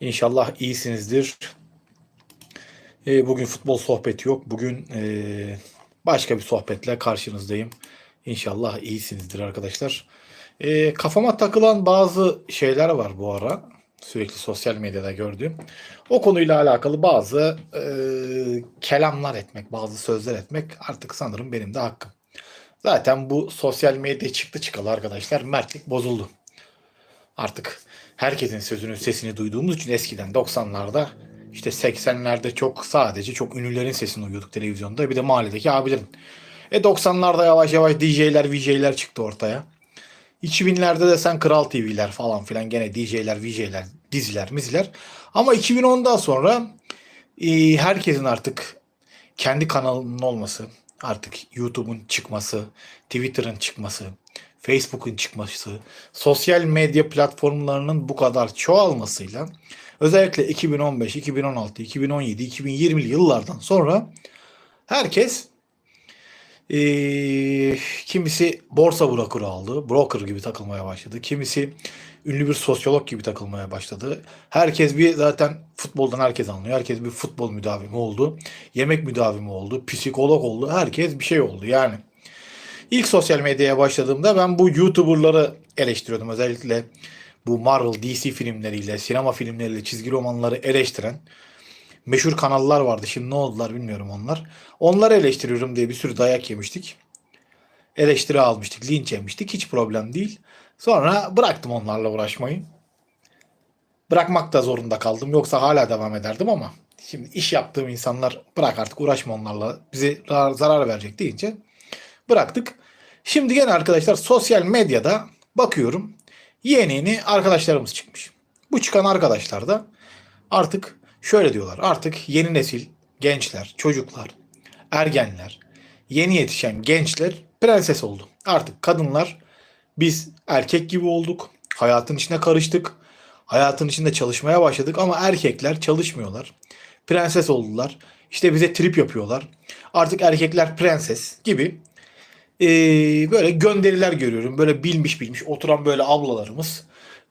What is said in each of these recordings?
İnşallah iyisinizdir. Ee, bugün futbol sohbeti yok. Bugün ee, başka bir sohbetle karşınızdayım. İnşallah iyisinizdir arkadaşlar. Ee, kafama takılan bazı şeyler var bu ara. Sürekli sosyal medyada gördüğüm. O konuyla alakalı bazı ee, kelamlar etmek, bazı sözler etmek artık sanırım benim de hakkım. Zaten bu sosyal medya çıktı çıkalı arkadaşlar. Mertlik bozuldu. Artık herkesin sözünün sesini duyduğumuz için eskiden 90'larda işte 80'lerde çok sadece çok ünlülerin sesini duyuyorduk televizyonda. Bir de mahalledeki abilerin. E 90'larda yavaş yavaş DJ'ler, VJ'ler çıktı ortaya. 2000'lerde de sen Kral TV'ler falan filan gene DJ'ler, VJ'ler, diziler, miziler. Ama 2010'dan sonra e, herkesin artık kendi kanalının olması, artık YouTube'un çıkması, Twitter'ın çıkması, Facebook'un çıkması, sosyal medya platformlarının bu kadar çoğalmasıyla özellikle 2015, 2016, 2017, 2020'li yıllardan sonra herkes eee, kimisi borsa broker'ı aldı. Broker gibi takılmaya başladı. Kimisi ünlü bir sosyolog gibi takılmaya başladı. Herkes bir zaten futboldan herkes anlıyor. Herkes bir futbol müdavimi oldu. Yemek müdavimi oldu. Psikolog oldu. Herkes bir şey oldu yani. İlk sosyal medyaya başladığımda ben bu YouTuber'ları eleştiriyordum. Özellikle bu Marvel, DC filmleriyle, sinema filmleriyle, çizgi romanları eleştiren meşhur kanallar vardı. Şimdi ne oldular bilmiyorum onlar. Onları eleştiriyorum diye bir sürü dayak yemiştik. Eleştiri almıştık, linç yemiştik. Hiç problem değil. Sonra bıraktım onlarla uğraşmayı. Bırakmak da zorunda kaldım. Yoksa hala devam ederdim ama şimdi iş yaptığım insanlar bırak artık uğraşma onlarla bize zarar verecek deyince bıraktık. Şimdi gene arkadaşlar sosyal medyada bakıyorum yeni yeni arkadaşlarımız çıkmış. Bu çıkan arkadaşlar da artık şöyle diyorlar. Artık yeni nesil gençler, çocuklar, ergenler, yeni yetişen gençler prenses oldu. Artık kadınlar biz erkek gibi olduk. Hayatın içine karıştık. Hayatın içinde çalışmaya başladık ama erkekler çalışmıyorlar. Prenses oldular. İşte bize trip yapıyorlar. Artık erkekler prenses gibi ee, böyle gönderiler görüyorum. Böyle bilmiş bilmiş oturan böyle ablalarımız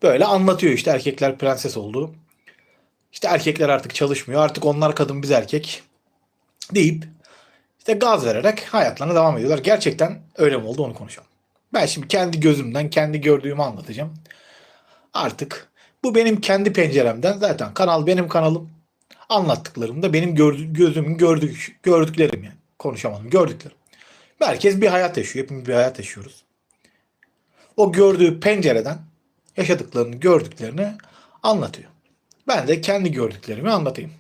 böyle anlatıyor işte erkekler prenses oldu. İşte erkekler artık çalışmıyor. Artık onlar kadın biz erkek deyip işte gaz vererek hayatlarına devam ediyorlar. Gerçekten öyle mi oldu onu konuşalım. Ben şimdi kendi gözümden kendi gördüğümü anlatacağım. Artık bu benim kendi penceremden zaten kanal benim kanalım. Anlattıklarım da benim gördü, gözümün gördük, gördüklerim yani. Konuşamadım gördüklerim. Herkes bir hayat yaşıyor. Hepimiz bir hayat yaşıyoruz. O gördüğü pencereden yaşadıklarını, gördüklerini anlatıyor. Ben de kendi gördüklerimi anlatayım.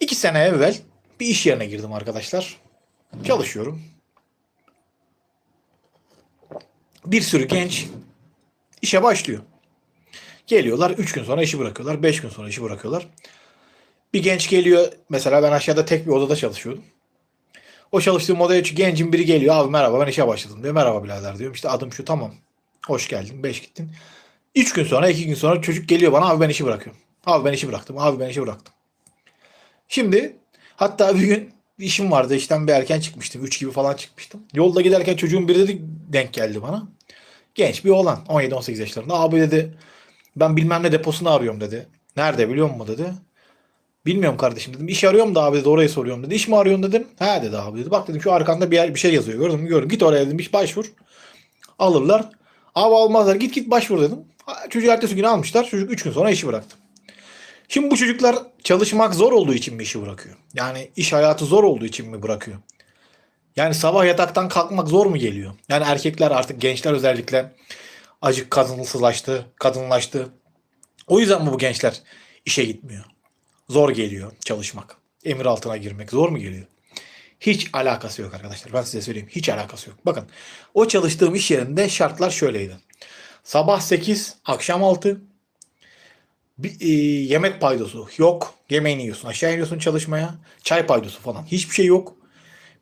İki sene evvel bir iş yerine girdim arkadaşlar. Çalışıyorum. Bir sürü genç işe başlıyor. Geliyorlar 3 gün sonra işi bırakıyorlar. 5 gün sonra işi bırakıyorlar. Bir genç geliyor. Mesela ben aşağıda tek bir odada çalışıyordum. O çalıştığım odaya gencin biri geliyor. Abi merhaba ben işe başladım diyor. Merhaba birader diyorum. İşte adım şu tamam. Hoş geldin. Beş gittin. Üç gün sonra iki gün sonra çocuk geliyor bana. Abi ben işi bırakıyorum. Abi ben işi bıraktım. Abi ben işi bıraktım. Şimdi hatta bir gün işim vardı. İşten bir erken çıkmıştım. Üç gibi falan çıkmıştım. Yolda giderken çocuğun biri dedi denk geldi bana. Genç bir oğlan. 17-18 yaşlarında. Abi dedi ben bilmem ne deposunu arıyorum dedi. Nerede biliyor musun dedi. Bilmiyorum kardeşim dedim. İş arıyorum da abi dedi orayı soruyorum dedi. İş mi arıyorsun dedim. He dedi abi dedi. Bak dedim şu arkanda bir yer bir şey yazıyor. Gördün mü? Gördüm. Git oraya dedim. İş başvur. Alırlar. Abi almazlar. Git git başvur dedim. Çocuğu ertesi gün almışlar. Çocuk 3 gün sonra işi bıraktı. Şimdi bu çocuklar çalışmak zor olduğu için mi işi bırakıyor? Yani iş hayatı zor olduğu için mi bırakıyor? Yani sabah yataktan kalkmak zor mu geliyor? Yani erkekler artık gençler özellikle acık kadınsızlaştı, kadınlaştı. O yüzden mi bu gençler işe gitmiyor? Zor geliyor çalışmak. Emir altına girmek zor mu geliyor? Hiç alakası yok arkadaşlar. Ben size söyleyeyim. Hiç alakası yok. Bakın o çalıştığım iş yerinde şartlar şöyleydi. Sabah 8, akşam 6. Bir, e, yemek paydosu yok. Yemeğini yiyorsun. Aşağı iniyorsun çalışmaya. Çay paydosu falan. Hiçbir şey yok.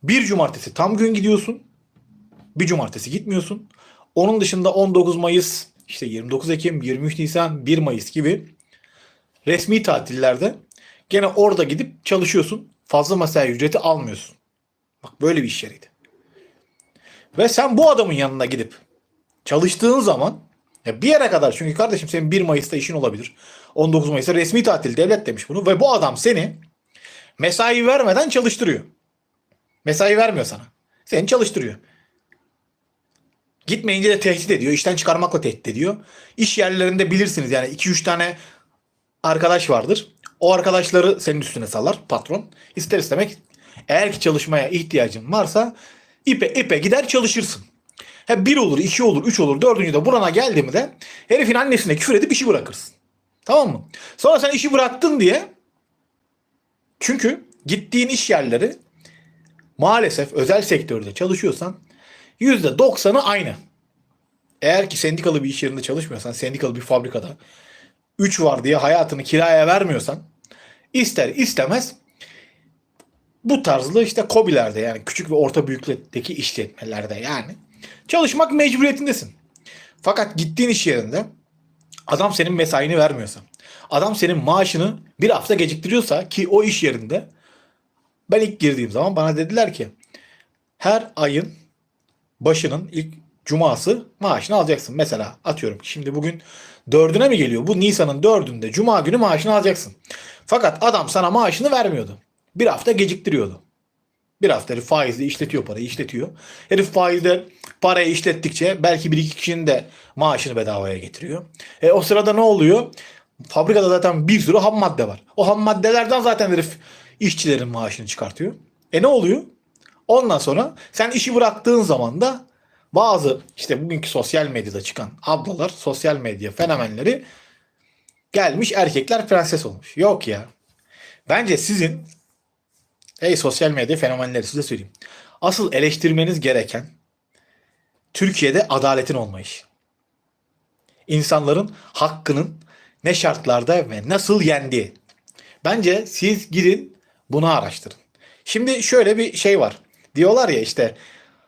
Bir cumartesi tam gün gidiyorsun. Bir cumartesi gitmiyorsun. Onun dışında 19 Mayıs, işte 29 Ekim, 23 Nisan, 1 Mayıs gibi resmi tatillerde Gene orada gidip çalışıyorsun. Fazla mesai ücreti almıyorsun. Bak böyle bir iş yeriydi. Ve sen bu adamın yanına gidip çalıştığın zaman Ya bir yere kadar çünkü kardeşim senin 1 Mayıs'ta işin olabilir. 19 Mayıs'ta resmi tatil devlet demiş bunu ve bu adam seni mesai vermeden çalıştırıyor. Mesai vermiyor sana. Seni çalıştırıyor. Gitmeyince de tehdit ediyor. işten çıkarmakla tehdit ediyor. İş yerlerinde bilirsiniz yani 2-3 tane arkadaş vardır. O arkadaşları senin üstüne salar patron. İster istemek eğer ki çalışmaya ihtiyacın varsa ipe ipe gider çalışırsın. Ha bir olur, iki olur, üç olur, dördüncü de burana geldi mi de herifin annesine küfür edip işi bırakırsın. Tamam mı? Sonra sen işi bıraktın diye çünkü gittiğin iş yerleri maalesef özel sektörde çalışıyorsan %90'ı aynı. Eğer ki sendikalı bir iş yerinde çalışmıyorsan, sendikalı bir fabrikada 3 var diye hayatını kiraya vermiyorsan ister istemez bu tarzlı işte kobilerde yani küçük ve orta büyüklükteki işletmelerde yani çalışmak mecburiyetindesin. Fakat gittiğin iş yerinde adam senin mesaini vermiyorsa, adam senin maaşını bir hafta geciktiriyorsa ki o iş yerinde ben ilk girdiğim zaman bana dediler ki her ayın başının ilk cuması maaşını alacaksın. Mesela atıyorum şimdi bugün dördüne mi geliyor? Bu Nisan'ın dördünde cuma günü maaşını alacaksın. Fakat adam sana maaşını vermiyordu. Bir hafta geciktiriyordu. Bir hafta herif faizle işletiyor parayı işletiyor. Herif faizle parayı işlettikçe belki bir iki kişinin de maaşını bedavaya getiriyor. E, o sırada ne oluyor? Fabrikada zaten bir sürü ham madde var. O ham maddelerden zaten herif işçilerin maaşını çıkartıyor. E ne oluyor? Ondan sonra sen işi bıraktığın zaman da bazı işte bugünkü sosyal medyada çıkan ablalar, sosyal medya fenomenleri gelmiş erkekler prenses olmuş. Yok ya. Bence sizin ey sosyal medya fenomenleri size söyleyeyim. Asıl eleştirmeniz gereken Türkiye'de adaletin olmayışı. İnsanların hakkının ne şartlarda ve nasıl yendiği. Bence siz gidin bunu araştırın. Şimdi şöyle bir şey var. Diyorlar ya işte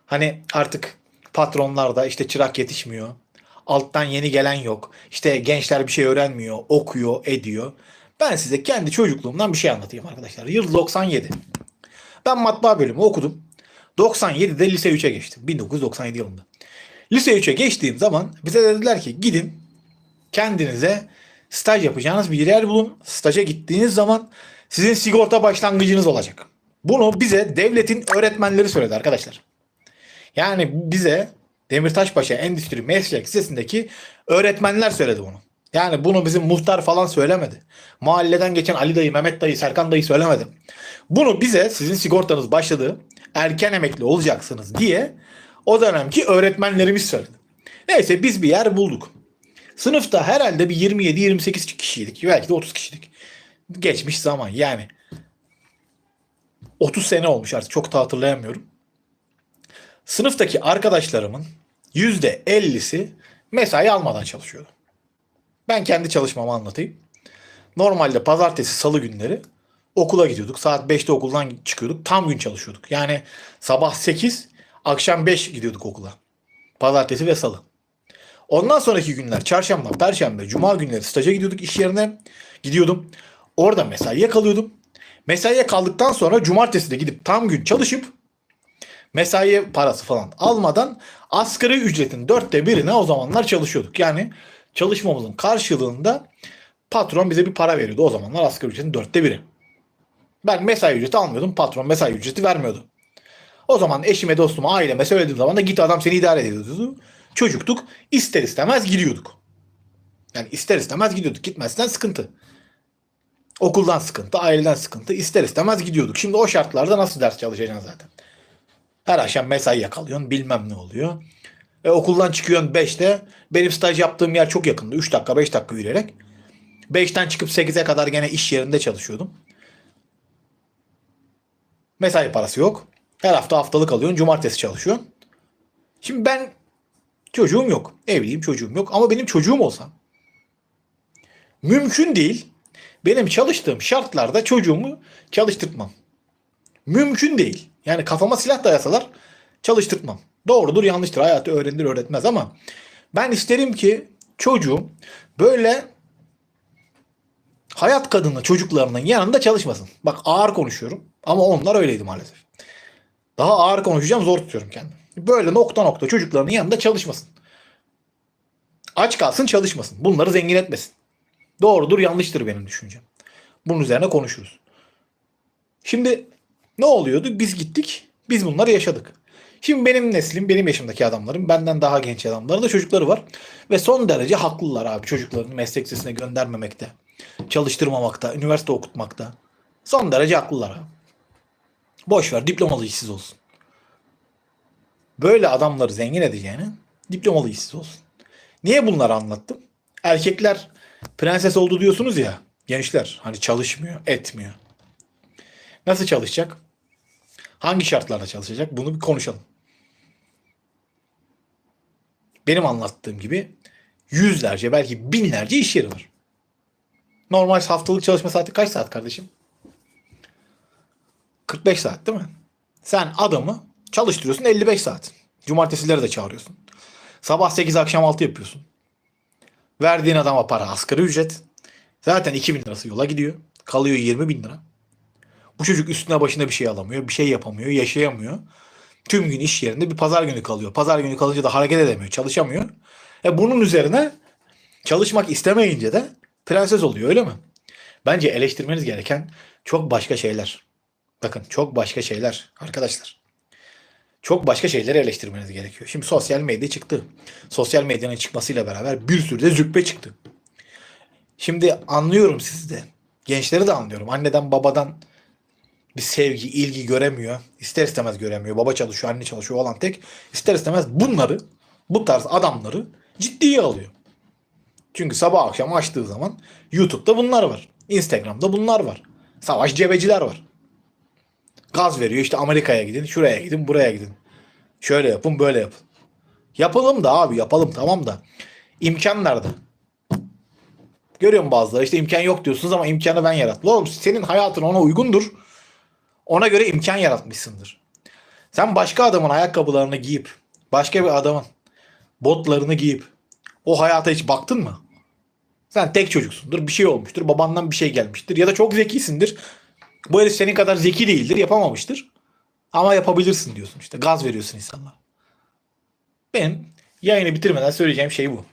hani artık patronlarda işte çırak yetişmiyor. Alttan yeni gelen yok. İşte gençler bir şey öğrenmiyor, okuyor, ediyor. Ben size kendi çocukluğumdan bir şey anlatayım arkadaşlar. Yıl 97. Ben matbaa bölümü okudum. 97'de lise 3'e geçtim. 1997 yılında. Lise 3'e geçtiğim zaman bize dediler ki gidin kendinize staj yapacağınız bir yer bulun. Staja gittiğiniz zaman sizin sigorta başlangıcınız olacak. Bunu bize devletin öğretmenleri söyledi arkadaşlar. Yani bize Demirtaşpaşa Endüstri Meslek Lisesi'ndeki öğretmenler söyledi bunu. Yani bunu bizim muhtar falan söylemedi. Mahalleden geçen Ali dayı, Mehmet dayı, Serkan dayı söylemedi. Bunu bize sizin sigortanız başladı. Erken emekli olacaksınız diye o dönemki öğretmenlerimiz söyledi. Neyse biz bir yer bulduk. Sınıfta herhalde bir 27-28 kişiydik. Belki de 30 kişiydik. Geçmiş zaman yani. 30 sene olmuş artık çok da hatırlayamıyorum. Sınıftaki arkadaşlarımın %50'si mesai almadan çalışıyordu. Ben kendi çalışmamı anlatayım. Normalde pazartesi salı günleri okula gidiyorduk. Saat 5'te okuldan çıkıyorduk. Tam gün çalışıyorduk. Yani sabah 8, akşam 5 gidiyorduk okula. Pazartesi ve salı. Ondan sonraki günler çarşamba, perşembe, cuma günleri staja gidiyorduk iş yerine. Gidiyordum. Orada mesaiye kalıyordum. Mesaiye kaldıktan sonra cumartesi de gidip tam gün çalışıp mesai parası falan almadan asgari ücretin dörtte birine o zamanlar çalışıyorduk. Yani çalışmamızın karşılığında patron bize bir para veriyordu. O zamanlar asgari ücretin dörtte biri. Ben mesai ücreti almıyordum. Patron mesai ücreti vermiyordu. O zaman eşime, dostuma, aileme söylediğim zaman da git adam seni idare ediyordu. Çocuktuk. ister istemez gidiyorduk. Yani ister istemez gidiyorduk. Gitmezsen sıkıntı. Okuldan sıkıntı, aileden sıkıntı. ister istemez gidiyorduk. Şimdi o şartlarda nasıl ders çalışacaksın zaten? Her akşam mesai yakalıyorsun bilmem ne oluyor. E, okuldan çıkıyorsun 5'te. Benim staj yaptığım yer çok yakındı. 3 dakika 5 dakika yürüyerek. 5'ten çıkıp 8'e kadar gene iş yerinde çalışıyordum. Mesai parası yok. Her hafta haftalık alıyorsun. Cumartesi çalışıyorsun. Şimdi ben çocuğum yok. Evliyim çocuğum yok. Ama benim çocuğum olsa mümkün değil. Benim çalıştığım şartlarda çocuğumu çalıştırtmam. Mümkün değil. Yani kafama silah dayasalar çalıştırtmam. Doğrudur yanlıştır. Hayatı öğrenir öğretmez ama ben isterim ki çocuğum böyle hayat kadını çocuklarının yanında çalışmasın. Bak ağır konuşuyorum ama onlar öyleydi maalesef. Daha ağır konuşacağım zor tutuyorum kendimi. Böyle nokta nokta çocuklarının yanında çalışmasın. Aç kalsın çalışmasın. Bunları zengin etmesin. Doğrudur yanlıştır benim düşüncem. Bunun üzerine konuşuruz. Şimdi ne oluyordu? Biz gittik. Biz bunları yaşadık. Şimdi benim neslim, benim yaşımdaki adamların, benden daha genç adamların da çocukları var. Ve son derece haklılar abi çocuklarını meslek lisesine göndermemekte. Çalıştırmamakta, üniversite okutmakta. Son derece haklılar abi. Boş ver diplomalı işsiz olsun. Böyle adamları zengin edeceğine diplomalı işsiz olsun. Niye bunları anlattım? Erkekler prenses oldu diyorsunuz ya. Gençler hani çalışmıyor, etmiyor. Nasıl çalışacak? Hangi şartlarda çalışacak? Bunu bir konuşalım. Benim anlattığım gibi yüzlerce belki binlerce iş yeri var. Normal haftalık çalışma saati kaç saat kardeşim? 45 saat değil mi? Sen adamı çalıştırıyorsun 55 saat. Cumartesileri de çağırıyorsun. Sabah 8 akşam 6 yapıyorsun. Verdiğin adama para asgari ücret. Zaten 2000 lirası yola gidiyor. Kalıyor 20 bin lira. Bu çocuk üstüne başına bir şey alamıyor. Bir şey yapamıyor. Yaşayamıyor. Tüm gün iş yerinde bir pazar günü kalıyor. Pazar günü kalınca da hareket edemiyor. Çalışamıyor. E bunun üzerine çalışmak istemeyince de prenses oluyor öyle mi? Bence eleştirmeniz gereken çok başka şeyler. Bakın çok başka şeyler arkadaşlar. Çok başka şeyleri eleştirmeniz gerekiyor. Şimdi sosyal medya çıktı. Sosyal medyanın çıkmasıyla beraber bir sürü de züppe çıktı. Şimdi anlıyorum sizi de. Gençleri de anlıyorum. Anneden babadan bir sevgi, ilgi göremiyor. İster istemez göremiyor. Baba çalışıyor, anne çalışıyor olan tek. ister istemez bunları, bu tarz adamları ciddiye alıyor. Çünkü sabah akşam açtığı zaman YouTube'da bunlar var. Instagram'da bunlar var. Savaş cebeciler var. Gaz veriyor işte Amerika'ya gidin, şuraya gidin, buraya gidin. Şöyle yapın, böyle yapın. Yapalım da abi yapalım tamam da. İmkan nerede? Görüyorum bazıları işte imkan yok diyorsunuz ama imkanı ben yarattım. Oğlum senin hayatın ona uygundur. Ona göre imkan yaratmışsındır. Sen başka adamın ayakkabılarını giyip, başka bir adamın botlarını giyip o hayata hiç baktın mı? Sen tek çocuksundur. Bir şey olmuştur. Babandan bir şey gelmiştir. Ya da çok zekisindir. Bu herif senin kadar zeki değildir. Yapamamıştır. Ama yapabilirsin diyorsun işte. Gaz veriyorsun insanlara. Benim yayını bitirmeden söyleyeceğim şey bu.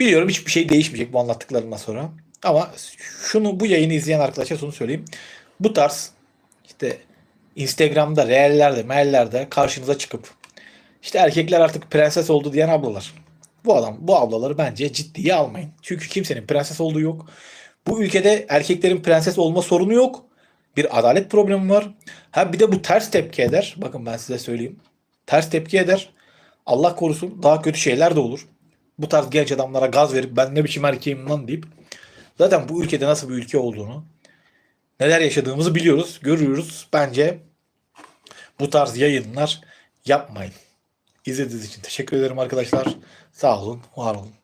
Biliyorum hiçbir şey değişmeyecek bu anlattıklarımdan sonra. Ama şunu bu yayını izleyen arkadaşa şunu söyleyeyim. Bu tarz işte Instagram'da, reellerde, maillerde karşınıza çıkıp işte erkekler artık prenses oldu diyen ablalar. Bu adam, bu ablaları bence ciddiye almayın. Çünkü kimsenin prenses olduğu yok. Bu ülkede erkeklerin prenses olma sorunu yok. Bir adalet problemi var. Ha bir de bu ters tepki eder. Bakın ben size söyleyeyim. Ters tepki eder. Allah korusun daha kötü şeyler de olur. Bu tarz genç adamlara gaz verip ben ne biçim erkeğim lan deyip zaten bu ülkede nasıl bir ülke olduğunu neler yaşadığımızı biliyoruz, görüyoruz. Bence bu tarz yayınlar yapmayın. İzlediğiniz için teşekkür ederim arkadaşlar. Sağ olun, var olun.